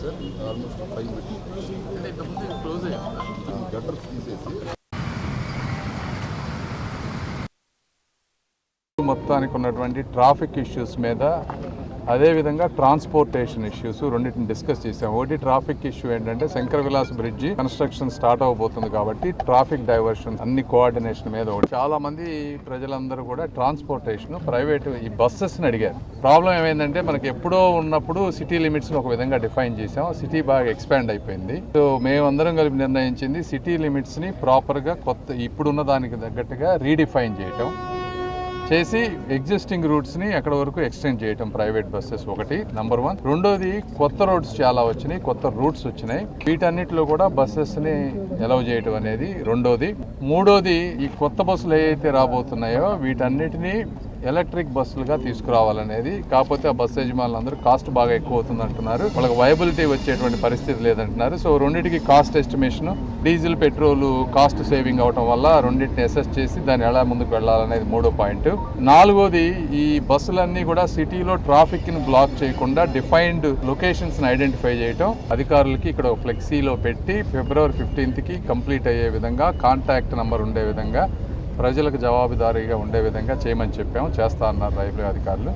Sir almost five close gutter తీసేసి మొత్తానికి ఉన్నటువంటి ట్రాఫిక్ ఇష్యూస్ మీద అదేవిధంగా ట్రాన్స్పోర్టేషన్ ఇష్యూస్ రెండింటిని డిస్కస్ చేసాం ఒకటి ట్రాఫిక్ ఇష్యూ ఏంటంటే Shankara Vilas bridge construction start అవబోతుంది కాబట్టి ట్రాఫిక్ డైవర్షన్ అన్ని కోఆర్డినేషన్ మీద ఒకటి. చాలా మంది ప్రజలందరూ కూడా ట్రాన్స్పోర్టేషన్ ప్రైవేట్ ఈ బస్సెస్ని అడిగారు. ప్రాబ్లం ఏమైందంటే మనకి ఎప్పుడో ఉన్నప్పుడు సిటీ లిమిట్స్ ఒక విధంగా డిఫైన్ చేసాం సిటీ బాగా ఎక్స్పాండ్ అయిపోయింది. సో మేమందరం కలిపి నిర్ణయించింది సిటీ లిమిట్స్ని ప్రాపర్గా కొత్త ఇప్పుడున్న దానికి తగ్గట్టుగా రీడిఫైన్ చేయటం. చేసి ఎగ్జిస్టింగ్ రూట్స్ని వరకు ఎక్స్టెండ్ చేయటం ప్రైవేట్ బస్సెస్ ఒకటి నంబర్ వన్ రెండోది కొత్త రోడ్స్ చాలా వచ్చినాయి కొత్త రూట్స్ వచ్చినాయి. వీటన్నిటిలో కూడా బస్సెస్ని చేయటం అనేది రెండోది. మూడోది ఈ కొత్త బస్సులు ఏవైతే రాబోతున్నాయో వీటన్నిటిని ఎలక్ట్రిక్ బస్సులుగా తీసుకురావాలనేది. కాకపోతే ఆ బస్సు యజమానులు అందరూ కాస్ట్ బాగా ఎక్కువ అవుతుంది అంటున్నారు వాళ్ళకి వైబిలిటీ వచ్చేటువంటి పరిస్థితి లేదంటున్నారు. సో రెండింటికి cost estimation diesel petrol cost saving అవటం వల్ల రెండింటిని అసెస్ చేసి దాన్ని ఎలా ముందుకు వెళ్ళాలనేది మూడో పాయింట్. నాలుగోది ఈ బస్సులన్నీ కూడా సిటీలో ట్రాఫిక్ని బ్లాక్ చేయకుండా డిఫైన్డ్ లొకేషన్స్ని ఐడెంటిఫై చేయటం అధికారులకి ఇక్కడ ఒక ఫ్లెక్సీలో పెట్టి ఫిబ్రవరి ఫిఫ్టీన్త్కి కంప్లీట్ అయ్యే విధంగా కాంటాక్ట్ నంబర్ ఉండే విధంగా ప్రజలకు జవాబుదారీగా ఉండే విధంగా చేయమని చెప్పాము. చేస్తా అన్నారు రైల్వే అధికారులు.